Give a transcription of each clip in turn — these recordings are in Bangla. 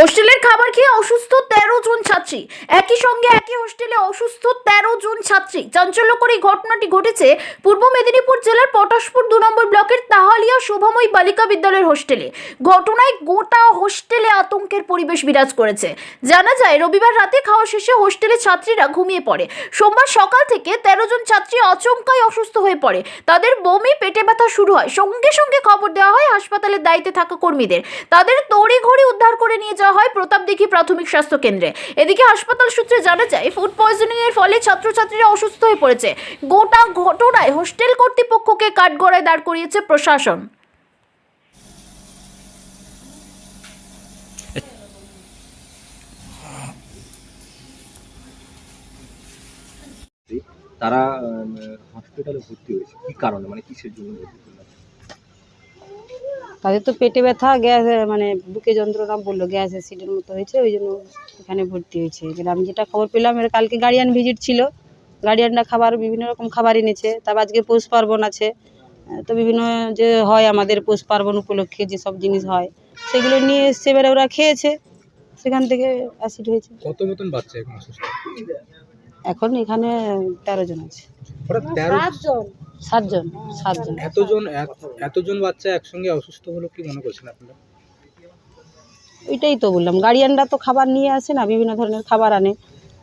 হোস্টেলের খাবার খেয়ে অসুস্থ তেরো জন ছাত্রী। একই সঙ্গে একই হোস্টেলে অসুস্থ তেরো জন ছাত্রী। চাঞ্চল্যকর এই ঘটনাটি ঘটেছে পূর্ব মেদিনীপুর জেলার পটাশপুর দু নম্বর ব্লকের তাহালিয়া শোভাময়ী বালিকা বিদ্যালয়ের হোস্টেলে। ঘটনায় গোটা হোস্টেলে আতঙ্কের পরিবেশ বিরাজ করেছে। জানা যায়, রবিবার রাতে খাওয়া শেষে হোস্টেলে ছাত্রীরা ঘুমিয়ে পড়ে। সোমবার সকাল থেকে তেরো জন ছাত্রী আচমকাই অসুস্থ হয়ে পড়ে। তাদের বমি, পেটে ব্যথা শুরু হয়। সঙ্গে সঙ্গে খবর দেওয়া হয়, হাসপাতালের দায়িত্বে থাকা কর্মীদের। তাদের তড়িঘড়ি উদ্ধার হয় প্রতাপদিঘি প্রাথমিক স্বাস্থ্য কেন্দ্রে। এদিকে হাসপাতাল সূত্রে জানা যায় ফুড পয়জনিং এর ফলে ছাত্রছাত্রীরা অসুস্থ হয়ে পড়েছে। গোটা ঘটনায় হোস্টেল কর্তৃপক্ষকে কাঠগড়ায় দাঁড় করিয়েছে প্রশাসন। তারা হসপিটালে ভর্তি হয়েছে। কি কারণে? মানে কিসের জন্য ভর্তি তাদের তো পেটে ব্যথা গ্যাস মানে বুকে যন্ত্রণা বলল গ্যাস অ্যাসিডের মতো হয়েছে ওই জন্য এখানে ভর্তি হয়েছে। এবার আমি যেটা খবর পেলাম এর কালকে গার্ডিয়ান ভিজিট ছিল। গার্ডিয়ানরা খাবার বিভিন্ন রকম খাবার এনেছে। তারপর আজকে পৌষ পার্বণ আছে। তো বিভিন্ন যে হয় আমাদের পৌষ পার্বণ উপলক্ষে যেসব জিনিস হয় সেগুলো নিয়ে এসছে এবারে ওরা খেয়েছে। সেখান থেকে অ্যাসিড হয়েছে। কত মতন বাচ্চা এখন এখন এখানে তেরো জন আছে। তেরো সাতজন সাতজন। এতজন এতজন বাচ্চা একসঙ্গে অসুস্থ হলো কি মনে করছেন আপনারা? ওইটাই তো বললাম গার্ডিয়ানরা তো খাবার নিয়ে আসে না বিভিন্ন ধরনের খাবার আনে।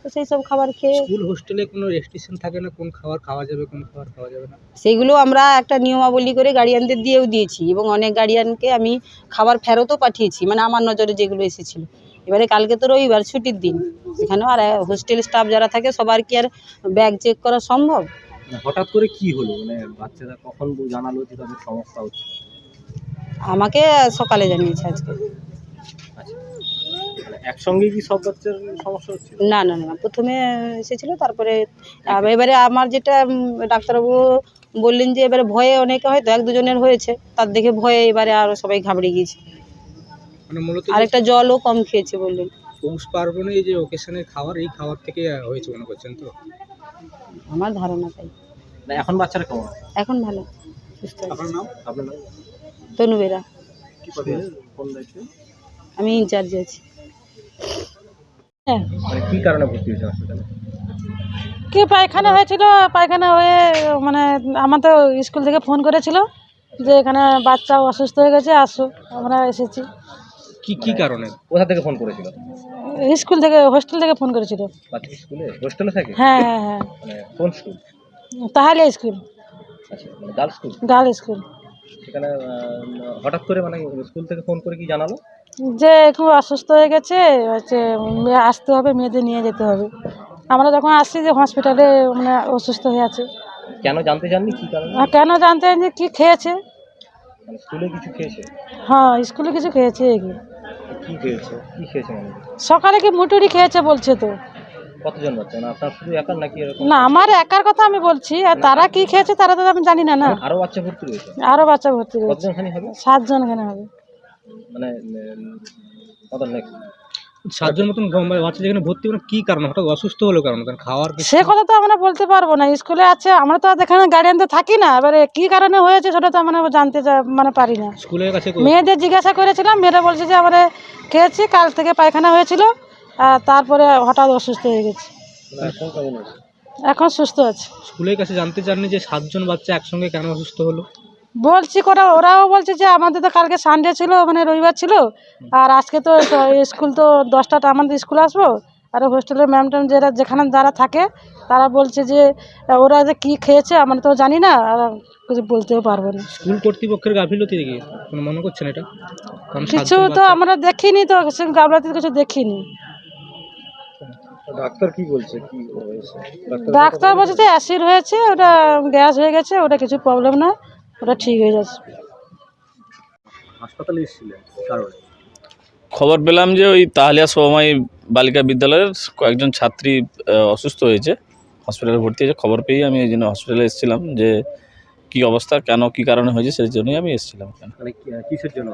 তো সেই সব খাবার খেয়ে স্কুল হোস্টেলে কোনো রেস্ট্রিকশন থাকে না কোন খাবার খাওয়া যাবে কোন খাবার খাওয়া যাবে না? সেইগুলো আমরা একটা নিয়মাবলী করে গার্ডিয়ানদের দিয়েও দিয়েছি এবং অনেক গার্ডিয়ানকে আমি খাবার ফেরতও পাঠিয়েছি মানে আমার নজরে যেগুলো এসেছিল। এবারে কালকে তো রবিবার ছুটির দিন। এখানেও আর হোস্টেল স্টাফ যারা থাকে সবার কি আর ব্যাগ চেক করা সম্ভব? হঠাৎ করে কি হলো? মানে বাচ্চারা কখন জানালো যে তাদের সমস্যা হচ্ছে? আমাকে সকালে জানিয়েছে আজকে। আচ্ছা। মানে একসঙ্গে কি সব বাচ্চার সমস্যা হচ্ছে না না না প্রথমে এসেছিল তারপরে এবারে আমার যেটা ডাক্তারবাবু বললেন যে এবারে ভয়ে অনেকে হয়তো এক দুজনের হয়েছে তার দেখে ভয়ে এবারে আরও সবাই ঘাবড়ে গিয়েছে। মানে মূলত আরেকটা জলও কম খেয়েছে বললেন। পৌষ পার্বণে এই যে ওকেশনের খাবার এই খাবার থেকে হয়েছে মনে করছেন তো? আমার ধারণা তাই। না এখন বাচ্চারা কেমন? এখন ভালো সুস্থ আপনার নাম? আপনার নাম? তনু বেরা কি পদে? কোন দায়িত্বে? আমি ইনচার্জে আছি। মানে কি কারণে ভর্তি হয়েছে হসপিটালে কি পায়খানা হয়েছিল পায়খানা হয়ে মানে আমাদের স্কুল থেকে ফোন করেছিল যে এখানে বাচ্চা অসুস্থ হয়ে গেছে আসো আমরা এসেছি। কি কি কারণে? কোথা থেকে ফোন করেছিল? স্কুল থেকে হোস্টেল থেকে ফোন করেছিল। বাচ্চা স্কুলে? হোস্টেলে থাকে? হ্যাঁ হ্যাঁ হ্যাঁ। মানে কোন স্কুল? তাহলে স্কুল। আচ্ছা মানে গার্লস স্কুল? Girl school. সেখানে হঠাৎ করে মানে স্কুল থেকে ফোন করে কি জানালো? যে একটু অসুস্থ হয়ে গেছে হচ্ছে আসতে হবে মেয়েদের নিয়ে যেতে হবে। আমরা যখন আসছি যে হসপিটালে মানে অসুস্থ হয়ে আছে। কেন জানতে চাননি? কি কারণে? কেন জানতে যে কী খেয়েছে? স্কুলে কিছু খেয়েছে? হ্যাঁ স্কুলে কিছু খেয়েছে কি খেয়েছে? কি খেয়েছে মানে? সকালে কি মুটুরি খেয়েছে বলছে তো। কতজন বাচ্চা? মানে আপনার শুধু একার নাকি এরকম? না আমার একার কথা আমি বলছি আর তারা কি খেয়েছে তারা তো আমি জানি না না। আরও বাচ্চা ভর্তি রয়েছে? আরও বাচ্চা ভর্তি রয়েছে। কতজন খানি হবে? সাতজন এখানে হবে। মানে কত নেক্সট সাতজন মতন গম- বাচ্চা যেখানে ভর্তি মানে কি কারণে? হঠাৎ অসুস্থ হলো কারণ কারণ খাওয়ার সে কথা তো আমরা বলতে পারব না। স্কুলে আছে আমরা তো এখানে গার্ডিয়ান তো থাকি না। এবারে কি কারণে হয়েছে সেটা তো আমরা জানতে মানে পারি না। স্কুলের কাছে মেয়েদের জিজ্ঞাসা করেছিলাম মেয়েরা বলছে যে আমরা খেয়েছি কাল থেকে পায়খানা হয়েছিল আর তারপরে হঠাৎ অসুস্থ হয়ে গেছে। এখন এখন সুস্থ আছে। স্কুলের কাছে জানতে চাননি যে সাতজন বাচ্চা একসঙ্গে কেন অসুস্থ হলো? বলছি করা ওরাও বলছে যে আমাদের তো কালকে সানডে ছিল মানে রবিবার ছিল। আর আজকে তো স্কুল তো দশটাটা আমাদের স্কুল আসব। আর হোস্টেলের ম্যাম ট্যাম যারা যেখানে যারা থাকে তারা বলছে যে ওরা যে কী খেয়েছে আমরা তো জানি না আর কিছু বলতেও পারব না। স্কুল কর্তৃপক্ষের গাফিলতি দেখি মনে করছেন এটা? কিছু তো আমরা দেখিনি তো সে গাবলাতে কিছু দেখিনি। ডাক্তার কি বলছে? কি ডাক্তার বলছে যে অ্যাসিড হয়েছে ওটা গ্যাস হয়ে গেছে ওটা কিছু প্রবলেম না ওটা ঠিক হয়ে যাচ্ছে। হাসপাতালে এসেছিলেন কারণে খবর পেলাম যে ওই তাহলিয়া সোমাই বালিকা বিদ্যালয়ের কয়েকজন ছাত্রী অসুস্থ হয়েছে। হসপিটালে ভর্তি হয়েছে। খবর পেয়েই আমি এই জন্য হসপিটালে এসেছিলাম যে কি অবস্থা কেন কি কারণে হয়েছে সেই জন্যই আমি এসেছিলাম মানে কিসের জন্য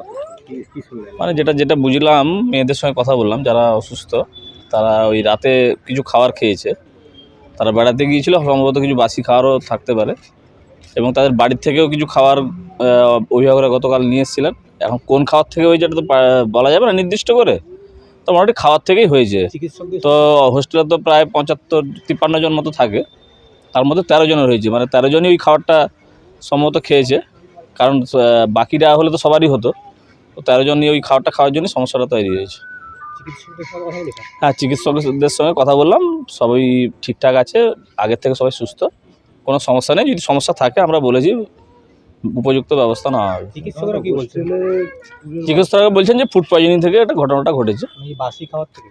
মানে যেটা যেটা বুঝলাম মেয়েদের সঙ্গে কথা বললাম যারা অসুস্থ তারা ওই রাতে কিছু খাবার খেয়েছে। তারা বেড়াতে গিয়েছিল সম্ভবত কিছু বাসি খাওয়ারও থাকতে পারে। এবং তাদের বাড়ির থেকেও কিছু খাবার অভিভাবকরা গতকাল নিয়ে এসেছিলেন। এখন কোন খাবার থেকে হয়েছে এটা তো বলা যাবে না নির্দিষ্ট করে। তো মোটামুটি খাওয়ার থেকেই হয়েছে। তো হোস্টেলে তো প্রায় পঁচাত্তর তিপ্পান্ন জন মতো থাকে। তার মধ্যে তেরো জনের হয়েছে। মানে তেরো জনই ওই খাবারটা সম্ভবত খেয়েছে। কারণ বাকিরা হলে তো সবারই হতো। তো তেরো জনই ওই খাবারটা খাওয়ার জন্য সমস্যাটা তৈরি হয়েছে। হ্যাঁ চিকিৎসকদের সঙ্গে কথা বললাম। সবাই ঠিকঠাক আছে। আগের থেকে সবাই সুস্থ। কোনো সমস্যা নেই যদি সমস্যা থাকে আমরা বলেছি উপযুক্ত ব্যবস্থা নেওয়া হবে। চিকিৎসকরা কি বলছেন? চিকিৎসকরা বলছেন যে ফুড পয়জনিং থেকে একটা ঘটনাটা ঘটেছে। বাসি খাওয়ার থেকে?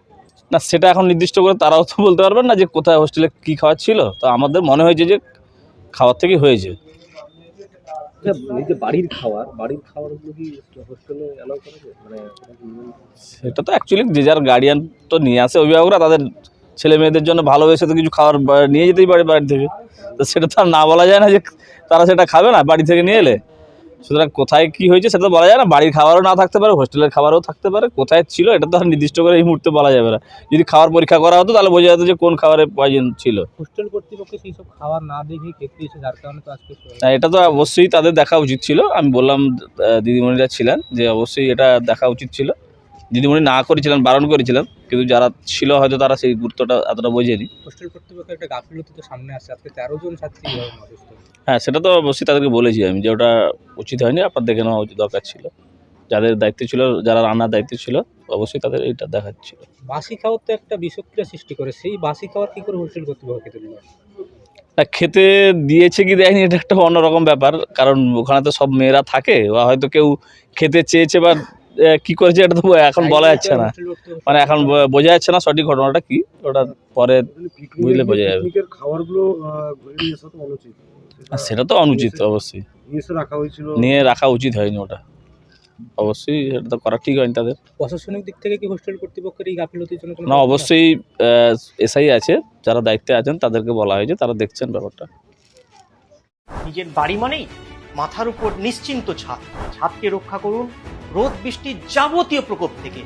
না সেটা এখন নির্দিষ্ট করে তারাও তো বলতে পারবেন না যে কোথায় হোস্টেলে কী খাওয়ার ছিল। তো আমাদের মনে হয়েছে যে খাওয়ার থেকেই হয়েছে। এই যে বাড়ির খাবার বাড়ির খাবারগুলো কি হোস্টেলে অ্যালাউ করা যায়? মানে? সেটা তো অ্যাকচুয়ালি যে যার গার্ডিয়ান তো নিয়ে আসে অভিভাবকরা তাদের ছেলে মেয়েদের জন্য ভালোবেসে তো কিছু খাবার নিয়ে যেতেই পারে বাড়ি থেকে। তো সেটা তো আর না বলা যায় না যে তারা সেটা খাবে না বাড়ি থেকে নিয়ে এলে। সুতরাং কোথায় কি হয়েছে সেটা বলা যায় না। বাড়ির খাবারও না থাকতে পারে হোস্টেলের খাবারও থাকতে পারে কোথায় ছিল এটা তো আর নির্দিষ্ট করে এই মুহূর্তে বলা যাবে না। যদি খাবার পরীক্ষা করা হতো তাহলে বোঝা যেত যে কোন খাবারে পয়জন ছিল। হোস্টেল কর্তৃপক্ষ সেই সব খাবার না দেখে খেতে দিয়েছে যার কারণে তো আজকে না, এটা তো অবশ্যই তাদের দেখা উচিত ছিল। আমি বললাম দিদিমণিরা ছিলেন যে অবশ্যই এটা দেখা উচিত ছিল। দিদিমণি না করেছিলেন বারণ করেছিলেন কিন্তু যারা ছিল হয়তো তারা সেই গুরুত্বটা এতটা বোঝেনি হোস্টেল কর্তৃপক্ষের একটা গাফিলতি তো সামনে আসছে। আজকে তেরো জন ছাত্রী হ্যাঁ সেটা তো অবশ্যই তাদেরকে বলেছি আমি যে ওটা উচিত হয়নি আপনার দেখে নেওয়া উচিত দরকার ছিল। যাদের দায়িত্ব ছিল যারা রান্নার দায়িত্ব ছিল অবশ্যই তাদের এইটা দেখার ছিল বাসি খাওয়ার তো একটা বিষক্রিয়া সৃষ্টি করে সেই বাসি খাওয়ার কি করে হোস্টেল কর্তৃপক্ষ খেতে দিল খেতে দিয়েছে কি দেয়নি এটা একটা অন্যরকম ব্যাপার কারণ ওখানে তো সব মেয়েরা থাকে বা হয়তো কেউ খেতে চেয়েছে বা কি করেছে এটা তো এখন বলা যাচ্ছে না। মানে এখন বোঝা যাচ্ছে না সঠিক ঘটনাটা কি ওটা পরে বুঝলে বোঝা যাবে। সেটা তো অনুচিত অবশ্যই। নিয়ে রাখা নিয়ে রাখা উচিত হয়নি ওটা। অবশ্যই এটা তো করা ঠিক হয়নি তাদের। প্রশাসনিক দিক থেকে কি হোস্টেল কর্তৃপক্ষের এই গাফিলতির জন্য না অবশ্যই এসআই আছে যারা দায়িত্বে আছেন তাদেরকে বলা হয়েছে তারা দেখছেন ব্যাপারটা। নিজের বাড়ি মানেই মাথার উপর নিশ্চিন্ত ছাদ। ছাদকে রক্ষা করুন রোদ বৃষ্টির যাবতীয় প্রকোপ থেকে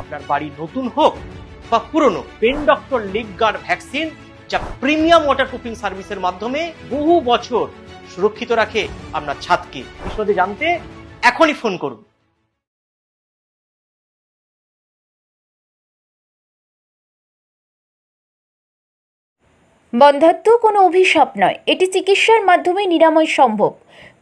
আপনার বাড়ি নতুন হোক বা পুরনো, pen doctor leak guard vaccine, যা প্রিমিয়াম ওয়াটারপ্রুফিং সার্ভিসের মাধ্যমে বহু বছর সুরক্ষিত রাখে আপনার ছাদকে। বিশদে জানতে এখনই ফোন করুন। বন্ধাত্ম কোনো অভিশাপ নয়। এটি চিকিৎসার মাধ্যমে নিরাময় সম্ভব।